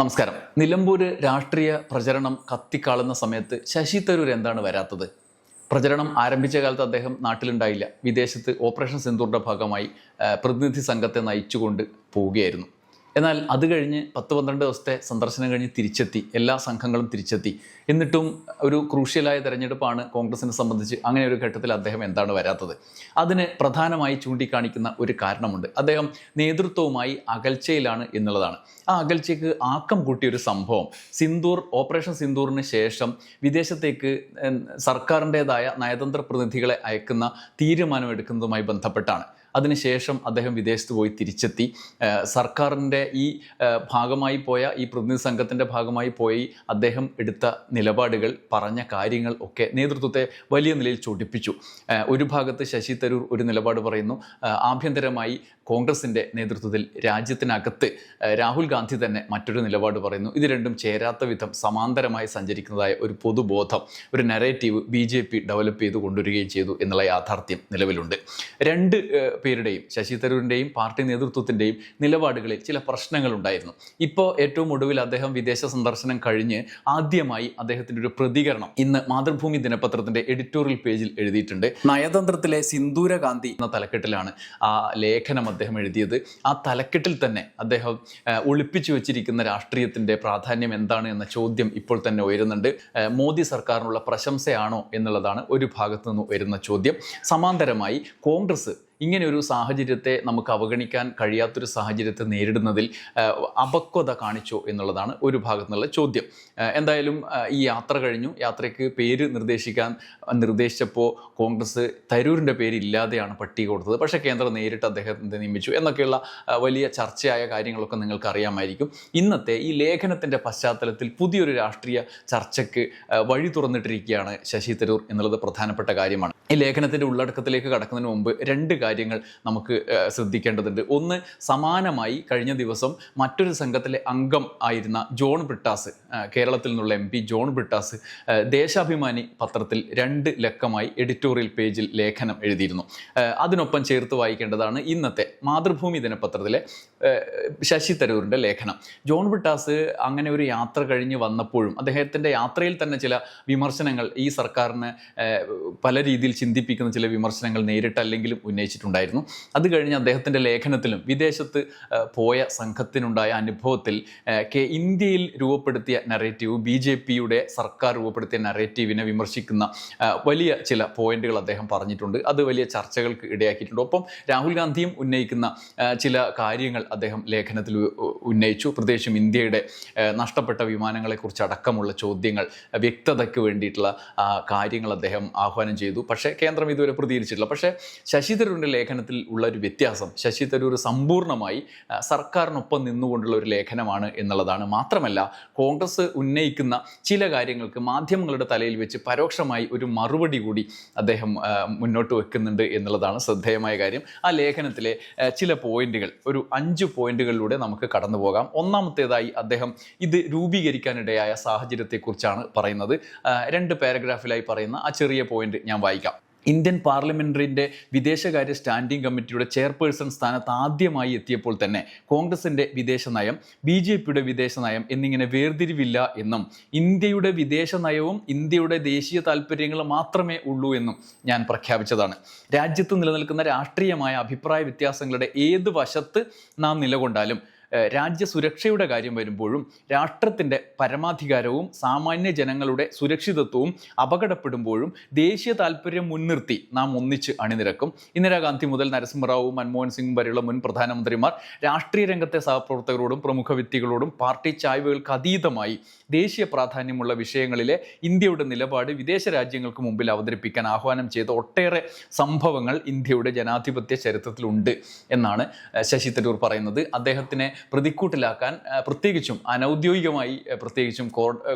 നമസ്കാരം. നിലമ്പൂര് രാഷ്ട്രീയ പ്രചരണം കത്തിക്കാളുന്ന സമയത്ത് ശശി തരൂർ എന്താണ് വരാത്തത്? പ്രചരണം ആരംഭിച്ച കാലത്ത് അദ്ദേഹം നാട്ടിലുണ്ടായില്ല. വിദേശത്ത് ഓപ്പറേഷൻ സിന്ദൂറിന്റെ ഭാഗമായി പ്രതിനിധി സംഘത്തെ നയിച്ചുകൊണ്ട് പോവുകയായിരുന്നു. എന്നാൽ അത് കഴിഞ്ഞ് പത്ത് പന്ത്രണ്ട് ദിവസത്തെ സന്ദർശനം കഴിഞ്ഞ് തിരിച്ചെത്തി. എല്ലാ സംഘങ്ങളും തിരിച്ചെത്തി. എന്നിട്ടും ഒരു ക്രൂഷ്യലായ തെരഞ്ഞെടുപ്പാണ് കോൺഗ്രസിനെ സംബന്ധിച്ച് അങ്ങനെ ഒരു ഘട്ടത്തിൽ അദ്ദേഹം എന്താണ് വരാത്തത്. അതിന് പ്രധാനമായി ചൂണ്ടിക്കാണിക്കുന്ന ഒരു കാരണമുണ്ട്. അദ്ദേഹം നേതൃത്വവുമായി അകൽച്ചയിലാണ് എന്നുള്ളതാണ്. ആ അകൽച്ചയ്ക്ക് ആക്കം കൂട്ടിയ ഒരു സംഭവം. സിന്ദൂർ ഓപ്പറേഷൻ സിന്ദൂറിന് ശേഷം വിദേശത്തേക്ക് സർക്കാരിന്റെതായ നയതന്ത്ര പ്രതിനിധികളെ അയക്കുന്ന തീരുമാനമെടുക്കുന്നതുമായി ബന്ധപ്പെട്ടാണ്. അതിനുശേഷം അദ്ദേഹം വിദേശത്ത് പോയി തിരിച്ചെത്തി. സർക്കാരിന്റെ ഈ ഭാഗമായി പോയ ഈ പ്രതിനിധി സംഘത്തിന്റെ ഭാഗമായി പോയി അദ്ദേഹം എടുത്ത നിലപാടുകൾ പറഞ്ഞ കാര്യങ്ങൾ ഒക്കെ നേതൃത്വത്തെ വലിയ നിലയിൽ ചൊടിപ്പിച്ചു. ഒരു ഭാഗത്ത് ശശി തരൂർ ഒരു നിലപാട് പറയുന്നു. ആഭ്യന്തരമായി കോൺഗ്രസിന്റെ നേതൃത്വത്തിൽ രാജ്യത്തിനകത്ത് രാഹുൽ ഗാന്ധി തന്നെ മറ്റൊരു നിലപാട് പറയുന്നു. ഇത് രണ്ടും ചേരാത്ത വിധം സമാന്തരമായി സഞ്ചരിക്കുന്നതായ ഒരു പൊതുബോധം ഒരു narrative B J P develop ചെയ്ത് കൊണ്ടുവരികയും ചെയ്തു എന്നുള്ള യാഥാർത്ഥ്യം നിലവിലുണ്ട്. രണ്ട് പേരുടെയും ശശി തരൂരിന്റെയും പാർട്ടി നേതൃത്വത്തിന്റെയും നിലപാടുകളിൽ ചില പ്രശ്നങ്ങളുണ്ടായിരുന്നു. ഇപ്പോൾ ഏറ്റവും ഒടുവിൽ അദ്ദേഹം വിദേശ സന്ദർശനം കഴിഞ്ഞ് ആദ്യമായി അദ്ദേഹത്തിന്റെ ഒരു പ്രതികരണം ഇന്ന് മാതൃഭൂമി ദിനപത്രത്തിന്റെ എഡിറ്റോറിയൽ പേജിൽ എഴുതിയിട്ടുണ്ട്. നയതന്ത്രത്തിലെ സിന്ദൂര ഗാന്ധി എന്ന തലക്കെട്ടിലാണ് ആ ലേഖനം അദ്ദേഹം എഴുതിയത്. ആ തലക്കെട്ടിൽ തന്നെ അദ്ദേഹം ഒളിപ്പിച്ചു വെച്ചിരിക്കുന്ന രാഷ്ട്രീയത്തിന്റെ പ്രാധാന്യം എന്താണ് എന്ന ചോദ്യം ഇപ്പോൾ തന്നെ ഉയരുന്നുണ്ട്. മോദി സർക്കാരിനുള്ള പ്രശംസയാണോ എന്നുള്ളതാണ് ഒരു ഭാഗത്തു നിന്ന് വരുന്ന ചോദ്യം. സമാന്തരമായി കോൺഗ്രസ് ഇങ്ങനെ ഒരു സാഹചര്യത്തെ നമുക്ക് അവഗണിക്കാൻ കഴിയാത്തൊരു സാഹചര്യത്തെ നേരിടുന്നതിൽ അപക്വത കാണിച്ചോ എന്നുള്ളതാണ് ഒരു ഭാഗത്തു നിന്നുള്ള ചോദ്യം എന്തായാലും ഈ യാത്ര കഴിഞ്ഞു. യാത്രയ്ക്ക് പേര് നിർദ്ദേശിക്കാൻ നിർദ്ദേശിച്ചപ്പോൾ കോൺഗ്രസ് തരൂരിന്റെ പേര് ഇല്ലാതെയാണ് പട്ടിക കൊടുത്തത്. പക്ഷേ കേന്ദ്രം നേരിട്ട് അദ്ദേഹത്തെ നിയമിച്ചു എന്നൊക്കെയുള്ള വലിയ ചർച്ചയായ കാര്യങ്ങളൊക്കെ നിങ്ങൾക്ക് അറിയാമായിരിക്കും ഇന്നത്തെ ഈ ലേഖനത്തിന്റെ പശ്ചാത്തലത്തിൽ പുതിയൊരു രാഷ്ട്രീയ ചർച്ചയ്ക്ക് വഴി തുറന്നിട്ടിരിക്കുകയാണ് ശശി തരൂർ എന്നുള്ളത് പ്രധാനപ്പെട്ട കാര്യമാണ്. ഈ ലേഖനത്തിന്റെ ഉള്ളടക്കത്തിലേക്ക് കടക്കുന്നതിന് മുമ്പ് രണ്ട് കാര്യങ്ങൾ നമുക്ക് ശ്രദ്ധിക്കേണ്ടതുണ്ട്. ഒന്ന് സമാനമായി കഴിഞ്ഞ ദിവസം മറ്റൊരു സംഘത്തിലെ അംഗം ആയിരുന്ന ജോൺ ബ്രിട്ടാസ് കേരളത്തിൽ നിന്നുള്ള M P John Brittas Deshabhimani പത്രത്തിൽ രണ്ട് ലക്കമായി എഡിറ്റോറിയൽ പേജിൽ ലേഖനം എഴുതിയിരുന്നു. അതിനൊപ്പം ചേർത്ത് വായിക്കേണ്ടതാണ് ഇന്നത്തെ മാതൃഭൂമി ദിനപത്രത്തിലെ ശശി തരൂരിന്റെ ലേഖനം. ജോൺ ബ്രിട്ടാസ് അങ്ങനെ ഒരു യാത്ര കഴിഞ്ഞ് വന്നപ്പോഴും അദ്ദേഹത്തിന്റെ യാത്രയിൽ തന്നെ ചില വിമർശനങ്ങൾ ഈ സർക്കാരിന് പല രീതിയിൽ ചിന്തിപ്പിക്കുന്ന ചില വിമർശനങ്ങൾ നേരിട്ടല്ലെങ്കിലും ഉന്നയിച്ചിട്ടുണ്ടായിരുന്നു. അത് കഴിഞ്ഞ് അദ്ദേഹത്തിന്റെ ലേഖനത്തിലും വിദേശത്ത് പോയ സംഘത്തിനുണ്ടായ അനുഭവത്തിൽ കെ ഇന്ത്യയിൽ രൂപപ്പെടുത്തിയ നറേറ്റീവ് ബി ജെ പിയുടെ സർക്കാർ രൂപപ്പെടുത്തിയ നറേറ്റീവിനെ വിമർശിക്കുന്ന വലിയ ചില പോയിന്റുകൾ അദ്ദേഹം പറഞ്ഞിട്ടുണ്ട്. അത് വലിയ ചർച്ചകൾക്ക് ഇടയാക്കിയിട്ടുണ്ട്. ഒപ്പം രാഹുൽ ഗാന്ധിയും ഉന്നയിക്കുന്ന ചില കാര്യങ്ങൾ അദ്ദേഹം ലേഖനത്തിൽ ഉന്നയിച്ചു. പ്രത്യേകിച്ചും ഇന്ത്യയുടെ നഷ്ടപ്പെട്ട വിമാനങ്ങളെക്കുറിച്ച് അടക്കമുള്ള ചോദ്യങ്ങൾ വ്യക്തതയ്ക്ക് വേണ്ടിയിട്ടുള്ള കാര്യങ്ങൾ അദ്ദേഹം ആഹ്വാനം ചെയ്തു. പക്ഷേ കേന്ദ്രം ഇതുവരെ പ്രതികരിച്ചിട്ടില്ല. പക്ഷേ ശശി തരൂരിന്റെ ലേഖനത്തിൽ ഉള്ള ഒരു വ്യത്യാസം ശശി തരൂർ സമ്പൂർണമായി സർക്കാരിനൊപ്പം നിന്നുകൊണ്ടുള്ള ഒരു ലേഖനമാണ് എന്നുള്ളതാണ്. മാത്രമല്ല കോൺഗ്രസ് ഉന്നയിക്കുന്ന ചില കാര്യങ്ങൾക്ക് മാധ്യമങ്ങളുടെ തലയിൽ വെച്ച് പരോക്ഷമായി ഒരു മറുപടി കൂടി അദ്ദേഹം മുന്നോട്ട് വെക്കുന്നുണ്ട് എന്നുള്ളതാണ് ശ്രദ്ധേയമായ കാര്യം. ആ ലേഖനത്തിലെ ചില പോയിന്റുകൾ ഒരു അഞ്ച് പോയിന്റുകളിലൂടെ നമുക്ക് കടന്നു പോകാം. ഒന്നാമത്തേതായി അദ്ദേഹം ഇത് രൂപീകരിക്കാനിടയായ സാഹചര്യത്തെക്കുറിച്ചാണ് പറയുന്നത്. രണ്ട് പാരഗ്രാഫിലായി പറയുന്ന ആ ചെറിയ പോയിന്റ് ഞാൻ വായിക്കാം. ഇന്ത്യൻ പാർലമെന്ററിന്റെ വിദേശകാര്യ സ്റ്റാൻഡിംഗ് കമ്മിറ്റിയുടെ ചെയർപേഴ്സൺ സ്ഥാനത്ത് ആദ്യമായി എത്തിയപ്പോൾ തന്നെ കോൺഗ്രസിന്റെ വിദേശ നയം ബി ജെ പിയുടെ വിദേശ നയം എന്നിങ്ങനെ വേർതിരിവില്ല എന്നും ഇന്ത്യയുടെ വിദേശ നയവും ഇന്ത്യയുടെ ദേശീയ താല്പര്യങ്ങളും മാത്രമേ ഉള്ളൂ എന്നും ഞാൻ പ്രഖ്യാപിച്ചതാണ്. രാജ്യത്ത് നിലനിൽക്കുന്ന രാഷ്ട്രീയമായ അഭിപ്രായ വ്യത്യാസങ്ങളുടെ ഏത് വശത്ത് നാം നിലകൊണ്ടാലും ഏഹ് രാജ്യ സുരക്ഷയുടെ കാര്യം വരുമ്പോഴും രാഷ്ട്രത്തിന്റെ പരമാധികാരവും സാമാന്യ ജനങ്ങളുടെ സുരക്ഷിതത്വവും അപകടപ്പെടുമ്പോഴും ദേശീയ താല്പര്യം മുൻനിർത്തി നാം ഒന്നിച്ച് അണിനിരക്കും. ഇന്ദിരാഗാന്ധി മുതൽ നരസിംഹറാവു മൻമോഹൻ സിംഗ് വരെയുള്ള മുൻ പ്രധാനമന്ത്രിമാർ രാഷ്ട്രീയ രംഗത്തെ സഹപ്രവർത്തകരോടും പ്രമുഖ വ്യക്തികളോടും പാർട്ടി ചായ്വുകൾക്ക് അതീതമായി ദേശീയ പ്രാധാന്യമുള്ള വിഷയങ്ങളിലെ ഇന്ത്യയുടെ നിലപാട് വിദേശ രാജ്യങ്ങൾക്ക് മുമ്പിൽ അവതരിപ്പിക്കാൻ ആഹ്വാനം ചെയ്ത ഒട്ടേറെ സംഭവങ്ങൾ ഇന്ത്യയുടെ ജനാധിപത്യ ചരിത്രത്തിലുണ്ട് എന്നാണ് ശശി തരൂർ പറയുന്നത്. അദ്ദേഹത്തിനെ പ്രതിക്കൂട്ടിലാക്കാൻ പ്രത്യേകിച്ചും അനൗദ്യോഗികമായി പ്രത്യേകിച്ചും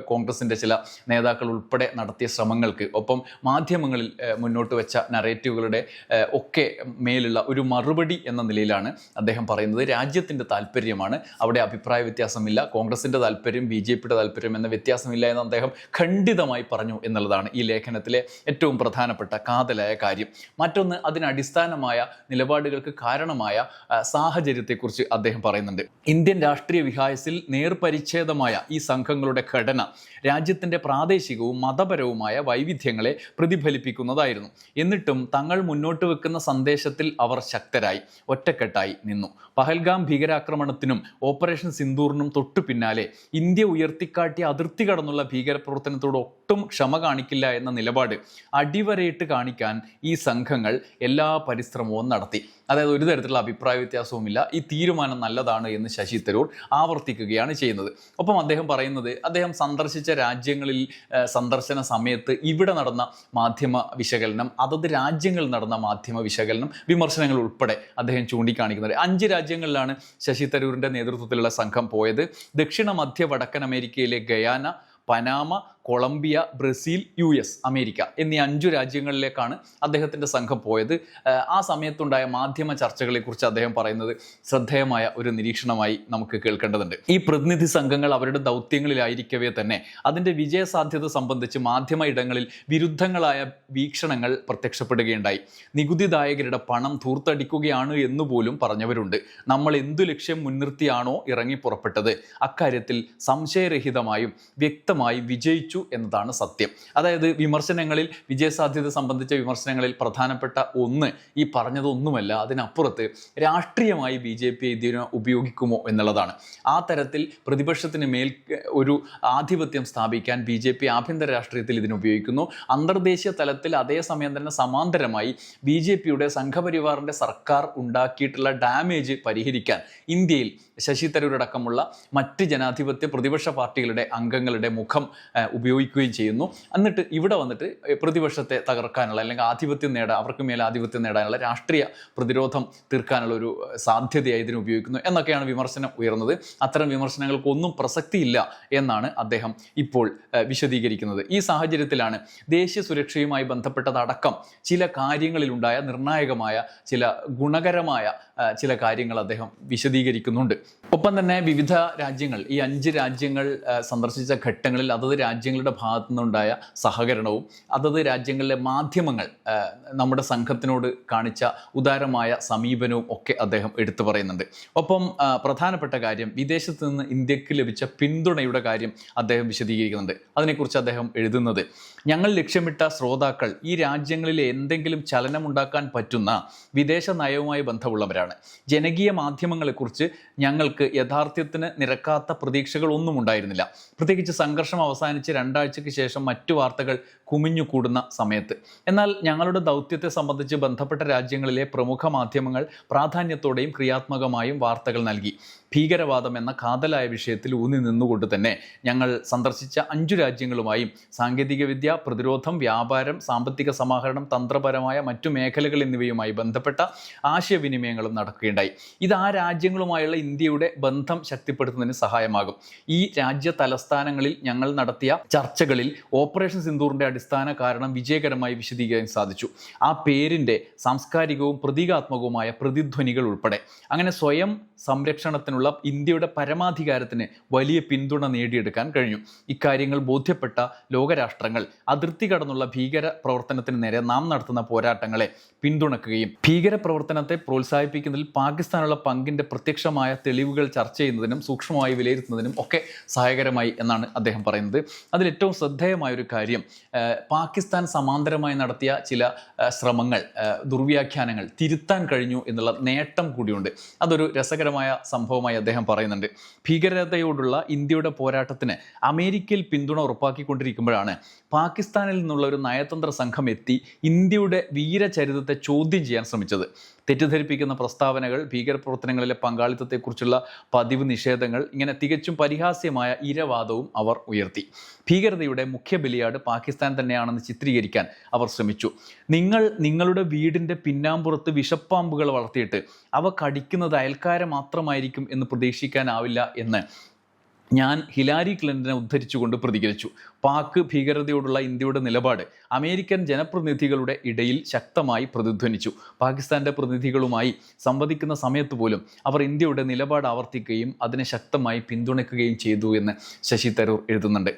കോൺഗ്രസിന്റെ ചില നേതാക്കൾ ഉൾപ്പെടെ നടത്തിയ ശ്രമങ്ങൾക്ക് ഒപ്പം മാധ്യമങ്ങളിൽ മുന്നോട്ട് വെച്ച നറേറ്റീവുകളുടെ ഒക്കെ മേലുള്ള ഒരു മറുപടി എന്ന നിലയിലാണ് അദ്ദേഹം പറയുന്നത്. രാജ്യത്തിന്റെ താല്പര്യമാണ്. അവിടെ അഭിപ്രായ വ്യത്യാസമില്ല. കോൺഗ്രസിന്റെ താല്പര്യം ബി ജെ പിയുടെ താല്പര്യം എന്ന വ്യത്യാസമില്ല എന്ന് അദ്ദേഹം ഖണ്ഡിതമായി പറഞ്ഞു എന്നുള്ളതാണ് ഈ ലേഖനത്തിലെ ഏറ്റവും പ്രധാനപ്പെട്ട കാതലായ കാര്യം. മറ്റൊന്ന് അതിനടിസ്ഥാനമായ നിലപാടുകൾക്ക് കാരണമായ സാഹചര്യത്തെക്കുറിച്ച് അദ്ദേഹം പറയുന്നുണ്ട്. ഇന്ത്യൻ രാഷ്ട്രീയ വിഹായസിൽ നേർപരിച്ഛേദമായ ഈ സംഘങ്ങളുടെ ഘടന രാജ്യത്തിന്റെ പ്രാദേശികവും മതപരവുമായ വൈവിധ്യങ്ങളെ പ്രതിഫലിപ്പിക്കുന്നതായിരുന്നു. എന്നിട്ടും തങ്ങൾ മുന്നോട്ട് വെക്കുന്ന സന്ദേശത്തിൽ അവർ ശക്തരായി ഒറ്റക്കെട്ടായി നിന്നു. പഹൽഗാം ഭീകരാക്രമണത്തിനും ഓപ്പറേഷൻ സിന്ദൂറിനും തൊട്ടു പിന്നാലെ ഇന്ത്യ ഉയർത്തിക്കാട്ടിയ അതിർത്തി കടന്നുള്ള ഭീകരപ്രവർത്തനത്തോട് ഒട്ടും ക്ഷമ കാണിക്കില്ല എന്ന നിലപാട് അടിവരയിട്ട് കാണിക്കാൻ ഈ സംഘങ്ങൾ എല്ലാ പരിശ്രമവും നടത്തി. അതായത് ഒരു തരത്തിലുള്ള അഭിപ്രായ വ്യത്യാസവുമില്ല. ഈ തീരുമാനം നല്ലതാണ് എന്ന് ശശി തരൂർ ആവർത്തിക്കുകയാണ് ചെയ്യുന്നത്. ഒപ്പം അദ്ദേഹം പറയുന്നത് അദ്ദേഹം സന്ദർശിച്ച രാജ്യങ്ങളിൽ സന്ദർശന സമയത്ത് ഇവിടെ നടന്ന മാധ്യമ വിശകലനം അതത് രാജ്യങ്ങളിൽ നടന്ന മാധ്യമ വിശകലനം വിമർശനങ്ങൾ ഉൾപ്പെടെ അദ്ദേഹം ചൂണ്ടിക്കാണിക്കുന്നത്. അഞ്ച് രാജ്യങ്ങളിലാണ് ശശി തരൂരിന്റെ നേതൃത്വത്തിലുള്ള സംഘം പോയത്. ദക്ഷിണ മധ്യ വടക്കൻ അമേരിക്കയിലെ Guyana Panama Colombia Brazil U S America എന്നീ അഞ്ചു രാജ്യങ്ങളിലേക്കാണ് അദ്ദേഹത്തിന്റെ സംഘം പോയത്. ആ സമയത്തുണ്ടായ മാധ്യമ ചർച്ചകളെക്കുറിച്ച് അദ്ദേഹം പറയുന്നത് ശ്രദ്ധേയമായ ഒരു നിരീക്ഷണമായി നമുക്ക് കേൾക്കേണ്ടതുണ്ട്. ഈ പ്രതിനിധി സംഘങ്ങൾ അവരുടെ ദൗത്യങ്ങളിലായിരിക്കവേ തന്നെ അതിന്റെ വിജയസാധ്യത സംബന്ധിച്ച് മാധ്യമ ഇടങ്ങളിൽ വിരുദ്ധങ്ങളായ വീക്ഷണങ്ങൾ പ്രത്യക്ഷപ്പെടുകയുണ്ടായി. നികുതിദായകരുടെ പണം ധൂർത്തടിക്കുകയാണ് എന്നുപോലും പറഞ്ഞവരുണ്ട്. നമ്മൾ എന്തു ലക്ഷ്യം മുൻനിർത്തിയാണോ ഇറങ്ങി പുറപ്പെട്ടത് അക്കാര്യത്തിൽ സംശയരഹിതമായും വ്യക്തമായി വിജയിച്ചു എന്നതാണ് സത്യം. അതായത് വിമർശനങ്ങളിൽ വിജയസാധ്യത സംബന്ധിച്ച വിമർശനങ്ങളിൽ പ്രധാനപ്പെട്ട ഒന്ന് ഈ പറഞ്ഞതൊന്നുമല്ല അതിനപ്പുറത്ത് രാഷ്ട്രീയമായി ബി ജെ പി ഇതിനെ ഉപയോഗിക്കുമോ എന്നുള്ളതാണ്. ആ തരത്തിൽ പ്രതിപക്ഷത്തിന് മേൽ ഒരു ആധിപത്യം സ്ഥാപിക്കാൻ ബി ജെ പി ആഭ്യന്തര രാഷ്ട്രീയത്തിൽ ഇതിനുപയോഗിക്കുന്നു അന്തർദേശീയ തലത്തിൽ അതേസമയം തന്നെ സമാന്തരമായി ബി ജെ പിയുടെ സംഘപരിവാറിന്റെ സർക്കാർ ഉണ്ടാക്കിയിട്ടുള്ള ഡാമേജ് പരിഹരിക്കാൻ ഇന്ത്യയിൽ ശശി തരൂരടക്കമുള്ള മറ്റ് ജനാധിപത്യ പ്രതിപക്ഷ പാർട്ടികളുടെ അംഗങ്ങളുടെ മുഖം ഉപയോഗിക്കുകയും ചെയ്യുന്നു. എന്നിട്ട് ഇവിടെ വന്നിട്ട് പ്രതിപക്ഷത്തെ തകർക്കാനുള്ള അല്ലെങ്കിൽ ആധിപത്യം നേടാൻ അവർക്ക് മേലെ ആധിപത്യം നേടാനുള്ള രാഷ്ട്രീയ പ്രതിരോധം തീർക്കാനുള്ള ഒരു സാധ്യതയായി ഇതിനെ ഉപയോഗിക്കുന്നു എന്നൊക്കെയാണ് വിമർശനം ഉയർന്നത്. അത്തരം വിമർശനങ്ങൾക്കൊന്നും പ്രസക്തിയില്ല എന്നാണ് അദ്ദേഹം ഇപ്പോൾ വിശദീകരിക്കുന്നത്. ഈ സാഹചര്യത്തിലാണ് ദേശീയ സുരക്ഷയുമായി ബന്ധപ്പെട്ടതടക്കം ചില കാര്യങ്ങളിലുണ്ടായ നിർണായകമായ ചില ഗുണകരമായ ചില കാര്യങ്ങൾ അദ്ദേഹം വിശദീകരിക്കുന്നുണ്ട്. ഒപ്പം തന്നെ വിവിധ രാജ്യങ്ങൾ ഈ അഞ്ച് രാജ്യങ്ങൾ സന്ദർശിച്ച ഘട്ടങ്ങളിൽ അതത് രാജ്യങ്ങളുടെ ഭാഗത്തു നിന്നുണ്ടായ സഹകരണവും അതത് രാജ്യങ്ങളിലെ മാധ്യമങ്ങൾ നമ്മുടെ സംഘത്തിനോട് കാണിച്ച ഉദാരമായ സമീപനവും ഒക്കെ അദ്ദേഹം എടുത്തു പറയുന്നുണ്ട്. ഒപ്പം പ്രധാനപ്പെട്ട കാര്യം വിദേശത്ത് നിന്ന് ഇന്ത്യയ്ക്ക് ലഭിച്ച പിന്തുണയുടെ കാര്യം അദ്ദേഹം വിശദീകരിക്കുന്നുണ്ട്. അതിനെക്കുറിച്ച് അദ്ദേഹം എഴുതുന്നത് ഞങ്ങൾ ലക്ഷ്യമിട്ട ശ്രോതാക്കൾ ഈ രാജ്യങ്ങളിൽ എന്തെങ്കിലും ചലനമുണ്ടാക്കാൻ പറ്റുന്ന വിദേശ നയവുമായി ബന്ധമുള്ളവരാണ്. ജനകീയ മാധ്യമങ്ങളെക്കുറിച്ച് ഞങ്ങൾക്ക് യഥാർത്ഥ്യത്തിന് നിരക്കാത്ത പ്രതീക്ഷകളൊന്നും ഉണ്ടായിരുന്നില്ല. പ്രത്യേകിച്ച് സംഘർഷം അവസാനിച്ച് രണ്ടാഴ്ചയ്ക്ക് ശേഷം മറ്റു വാർത്തകൾ കുമിഞ്ഞു കൂടുന്ന സമയത്ത്. എന്നാൽ ഞങ്ങളുടെ ദൗത്യത്തെ സംബന്ധിച്ച് ബന്ധപ്പെട്ട രാജ്യങ്ങളിലെ പ്രമുഖ മാധ്യമങ്ങൾ പ്രാധാന്യത്തോടെയും ക്രിയാത്മകമായും വാർത്തകൾ നൽകി. ഭീകരവാദം എന്ന കാതലായ വിഷയത്തിൽ ഊന്നി നിന്നുകൊണ്ട് തന്നെ ഞങ്ങൾ സന്ദർശിച്ച അഞ്ചു രാജ്യങ്ങളുമായും സാങ്കേതികവിദ്യ പ്രതിരോധം വ്യാപാരം സാമ്പത്തിക സമാഹരണം തന്ത്രപരമായ മറ്റു മേഖലകൾ എന്നിവയുമായി ബന്ധപ്പെട്ട ആശയവിനിമയങ്ങളും നടക്കുകയുണ്ടായി. ഇത് ആ രാജ്യങ്ങളുമായുള്ള ഇന്ത്യയുടെ ബന്ധം ശക്തിപ്പെടുത്തുന്നതിന് സഹായമാകും. ഈ രാജ്യ തലസ്ഥാനങ്ങളിൽ ഞങ്ങൾ നടത്തിയ ചർച്ചകളിൽ ഓപ്പറേഷൻ സിന്ദൂറിന്റെ അടിസ്ഥാന കാരണം വിജയകരമായി വിശദീകരിക്കാൻ സാധിച്ചു. ആ പേരിന്റെ സാംസ്കാരികവും പ്രതീകാത്മകവുമായ പ്രതിധ്വനികൾ ഉൾപ്പെടെ. അങ്ങനെ സ്വയം സംരക്ഷണത്തിനുള്ള ഇന്ത്യയുടെ പരമാധികാരത്തിന് വലിയ പിന്തുണ നേടിയെടുക്കാൻ കഴിഞ്ഞു. ഇക്കാര്യങ്ങൾ ബോധ്യപ്പെട്ട ലോകരാഷ്ട്രങ്ങൾ അതിർത്തി കടന്നുള്ള ഭീകര പ്രവർത്തനത്തിന് നേരെ നാം നടത്തുന്ന പോരാട്ടങ്ങളെ പിന്തുണക്കുകയും ഭീകര പ്രവർത്തനത്തെ പ്രോത്സാഹിപ്പിക്കുന്നതിൽ പാകിസ്ഥാനുള്ള പങ്കിന്റെ പ്രത്യക്ഷമായ തെളിവുകൾ ചർച്ച ചെയ്യുന്നതിനും സൂക്ഷ്മമായി വിലയിരുത്തുന്നതിനും ഒക്കെ സഹായകരമായി എന്നാണ് അദ്ദേഹം പറയുന്നത്. അതിൽ ഏറ്റവും ശ്രദ്ധേയമായ ഒരു കാര്യം പാകിസ്ഥാൻ സമാന്തരമായി നടത്തിയ ചില ശ്രമങ്ങൾ ദുർവ്യാഖ്യാനങ്ങൾ തിരുത്താൻ കഴിഞ്ഞു എന്നുള്ള നേട്ടം കൂടിയുണ്ട്. അതൊരു രസകരമായ സംഭവമായി അദ്ദേഹം പറയുന്നുണ്ട്. ഭീകരതയോടുള്ള ഇന്ത്യയുടെ പോരാട്ടത്തിന് അമേരിക്കയിൽ പിന്തുണ ഉറപ്പാക്കിക്കൊണ്ടിരിക്കുമ്പോഴാണ് പാകിസ്ഥാനിൽ നിന്നുള്ള ഒരു നയതന്ത്ര സംഘം എത്തി ഇന്ത്യയുടെ വീരചരിതത്തെ ചോദ്യം ചെയ്യാൻ ശ്രമിച്ചത്. തെറ്റിദ്ധരിപ്പിക്കുന്ന പ്രസ്താവനകൾ ഭീകരപ്രവർത്തനങ്ങളിലെ പങ്കാളിത്തത്തെക്കുറിച്ചുള്ള പതിവ് നിഷേധങ്ങൾ ഇങ്ങനെ തികച്ചും പരിഹാസ്യമായ ഇരവാദവും അവർ ഉയർത്തി. ഭീകരതയുടെ മുഖ്യ ബലിയാട് പാകിസ്ഥാൻ തന്നെയാണെന്ന് ചിത്രീകരിക്കാൻ അവർ ശ്രമിച്ചു. നിങ്ങൾ നിങ്ങളുടെ വീടിന്റെ പിന്നാമ്പുറത്ത് വിഷപ്പാമ്പുകൾ വളർത്തിയിട്ട് അവ കടിക്കുന്നത് അയൽക്കാരെ മാത്രമായിരിക്കും എന്ന് പ്രതീക്ഷിക്കാനാവില്ല എന്ന് ഞാൻ ഹിലാരി ക്ലിന്റനെ ഉദ്ധരിച്ചുകൊണ്ട് പ്രതികരിച്ചു. പാക് ഭീകരതയോടുള്ള ഇന്ത്യയുടെ നിലപാട് അമേരിക്കൻ ജനപ്രതിനിധികളുടെ ഇടയിൽ ശക്തമായി പ്രതിധ്വനിച്ചു. പാകിസ്ഥാന്റെ പ്രതിനിധികളുമായി സംവദിക്കുന്ന സമയത്ത് പോലും അവർ ഇന്ത്യയുടെ നിലപാട് ആവർത്തിക്കുകയും അതിനെ ശക്തമായി പിന്തുണയ്ക്കുകയും ചെയ്തു എന്ന് ശശി തരൂർ എഴുതുന്നുണ്ട്.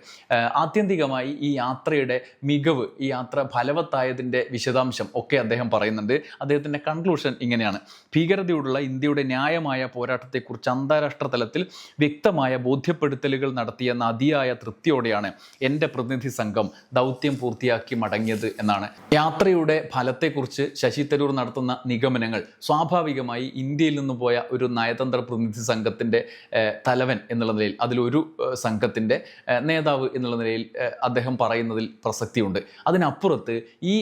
ആത്യന്തികമായി ഈ യാത്രയുടെ മികവ് ഈ യാത്ര ഫലവത്തായതിന്റെ വിശദാംശം ഒക്കെ അദ്ദേഹം പറയുന്നുണ്ട്. അദ്ദേഹത്തിന്റെ കൺക്ലൂഷൻ ഇങ്ങനെയാണ്. ഭീകരതയോടുള്ള ഇന്ത്യയുടെ ന്യായമായ പോരാട്ടത്തെക്കുറിച്ച് അന്താരാഷ്ട്ര തലത്തിൽ വ്യക്തമായ ബോധ്യപ്പെടുത്തലുകൾ നടത്തിയെന്ന അതിയായ തൃപ്തിയോടെയാണ് എന്റെ പ്രതിനിധി സംഘം ദൗത്യം പൂർത്തിയാക്കി മടങ്ങിയത് എന്നാണ്. യാത്രയുടെ ഫലത്തെക്കുറിച്ച് ശശി തരൂർ നടത്തുന്ന നിഗമനങ്ങൾ സ്വാഭാവികമായി ഇന്ത്യയിൽ നിന്ന് പോയ ഒരു നയതന്ത്ര പ്രതിനിധി സംഘത്തിന്റെ തലവൻ എന്നുള്ള നിലയിൽ അതിലൊരു സംഘത്തിന്റെ നേതാവ് എന്നുള്ള നിലയിൽ അദ്ദേഹം പറയുന്നതിൽ പ്രസക്തിയുണ്ട്. അതിനപ്പുറത്ത് ഈ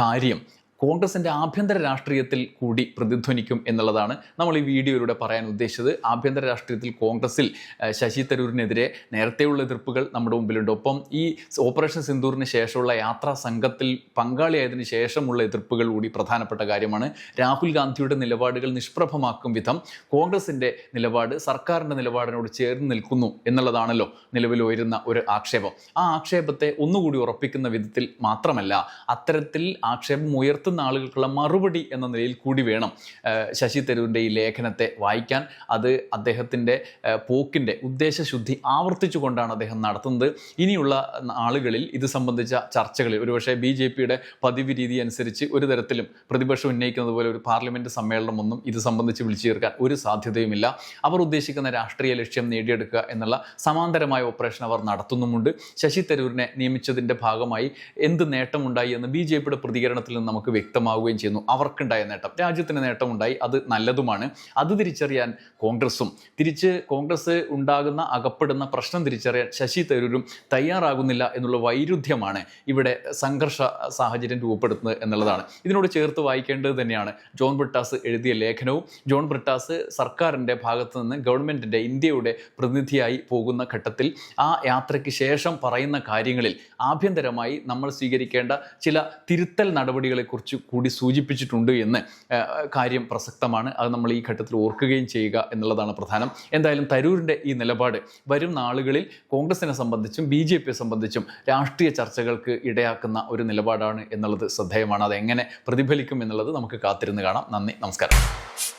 കാര്യം കോൺഗ്രസിന്റെ ആഭ്യന്തര രാഷ്ട്രീയത്തിൽ കൂടി പ്രതിധ്വനിക്കും എന്നുള്ളതാണ് നമ്മൾ ഈ വീഡിയോയിലൂടെ പറയാൻ ഉദ്ദേശിച്ചത്. ആഭ്യന്തര രാഷ്ട്രീയത്തിൽ കോൺഗ്രസിൽ ശശി തരൂരിനെതിരെ നേരത്തെയുള്ള എതിർപ്പുകൾ നമ്മുടെ മുമ്പിലുണ്ട്. ഒപ്പം ഈ ഓപ്പറേഷൻ സിന്ദൂറിന് ശേഷമുള്ള യാത്രാ സംഘത്തിൽ പങ്കാളിയായതിനു ശേഷമുള്ള എതിർപ്പുകൾ കൂടി പ്രധാനപ്പെട്ട കാര്യമാണ്. രാഹുൽ ഗാന്ധിയുടെ നിലപാടുകൾ നിഷ്പ്രഭമാക്കും വിധം കോൺഗ്രസിന്റെ നിലപാട് സർക്കാരിന്റെ നിലപാടിനോട് ചേർന്ന് നിൽക്കുന്നു എന്നുള്ളതാണല്ലോ നിലവിൽ ഉയരുന്ന ഒരു ആക്ഷേപം. ആ ആക്ഷേപത്തെ ഒന്നുകൂടി ഉറപ്പിക്കുന്ന വിധത്തിൽ മാത്രമല്ല അത്തരത്തിൽ ആക്ഷേപം ഉയർത്തുന്ന ആളുകൾക്കുള്ള മറുപടി എന്ന നിലയിൽ കൂടി വേണം ശശി തരൂരിന്റെ ഈ ലേഖനത്തെ വായിക്കാൻ. അത് അദ്ദേഹത്തിന്റെ പോക്കിന്റെ ഉദ്ദേശശുദ്ധി ആവർത്തിച്ചു കൊണ്ടാണ് അദ്ദേഹം നടത്തുന്നത്. ഇനിയുള്ള ആളുകളിൽ ഇത് സംബന്ധിച്ച ചർച്ചകളിൽ ഒരുപക്ഷെ ബി ജെ പിയുടെ പതിവ് രീതി അനുസരിച്ച് ഒരു തരത്തിലും പ്രതിപക്ഷം ഉന്നയിക്കുന്നത് പോലെ ഒരു പാർലമെന്റ് സമ്മേളനമൊന്നും ഇത് സംബന്ധിച്ച് വിളിച്ചു ചേർക്കാൻ ഒരു സാധ്യതയുമില്ല. അവർ ഉദ്ദേശിക്കുന്ന രാഷ്ട്രീയ ലക്ഷ്യം നേടിയെടുക്കുക എന്നുള്ള സമാന്തരമായ ഓപ്പറേഷൻ അവർ നടത്തുന്നുമുണ്ട്. ശശി തരൂരിനെ നിയമിച്ചതിന്റെ ഭാഗമായി എന്ത് നേട്ടമുണ്ടായി എന്ന് ബി ജെ പിയുടെ പ്രതികരണത്തിൽ നിന്ന് നമുക്ക് വ്യക്തമാവുകയും ചെയ്യുന്നു. അവർക്കുണ്ടായ നേട്ടം. രാജ്യത്തിന് നേട്ടമുണ്ടായി. അത് നല്ലതുമാണ്. അത് തിരിച്ചറിയാൻ കോൺഗ്രസും. തിരിച്ച് കോൺഗ്രസ് ഉണ്ടാകുന്ന അകപ്പെടുന്ന പ്രശ്നം തിരിച്ചറിയാൻ ശശി തരൂരും തയ്യാറാകുന്നില്ല എന്നുള്ള വൈരുദ്ധ്യമാണ് ഇവിടെ സംഘർഷ സാഹചര്യം രൂപപ്പെടുത്തുന്നത് എന്നുള്ളതാണ്. ഇതിനോട് ചേർത്ത് വായിക്കേണ്ടത് തന്നെയാണ്. ജോൺ ബ്രിട്ടാസ് എഴുതിയ ലേഖനവും ജോൺ ബ്രിട്ടാസ് സർക്കാരിന്റെ ഭാഗത്ത് നിന്ന് ഗവൺമെന്റിന്റെ ഇന്ത്യയുടെ പ്രതിനിധിയായി പോകുന്ന ഘട്ടത്തിൽ ആ യാത്രയ്ക്ക് ശേഷം പറയുന്ന കാര്യങ്ങളിൽ ആഭ്യന്തരമായി നമ്മൾ സ്വീകരിക്കേണ്ട ചില തിരുത്തൽ നടപടികളെക്കുറിച്ച് കൂടി സൂചിപ്പിച്ചിട്ടുണ്ട് എന്ന് കാര്യം പ്രസക്തമാണ്. അത് നമ്മൾ ഈ ഘട്ടത്തിൽ ഓർക്കുകയും ചെയ്യുക എന്നുള്ളതാണ് പ്രധാനം. എന്തായാലും തരൂരിന്റെ ഈ നിലപാട് വരും നാളുകളിൽ കോൺഗ്രസിനെ സംബന്ധിച്ചും ബി ജെ പിയെ സംബന്ധിച്ചും രാഷ്ട്രീയ ചർച്ചകൾക്ക് ഇടയാക്കുന്ന ഒരു നിലപാടാണ് എന്നുള്ളത് ശ്രദ്ധേയമാണ്. അത് എങ്ങനെ പ്രതിഫലിക്കും എന്നുള്ളത് നമുക്ക് കാത്തിരുന്ന് കാണാം. നന്ദി നമസ്കാരം.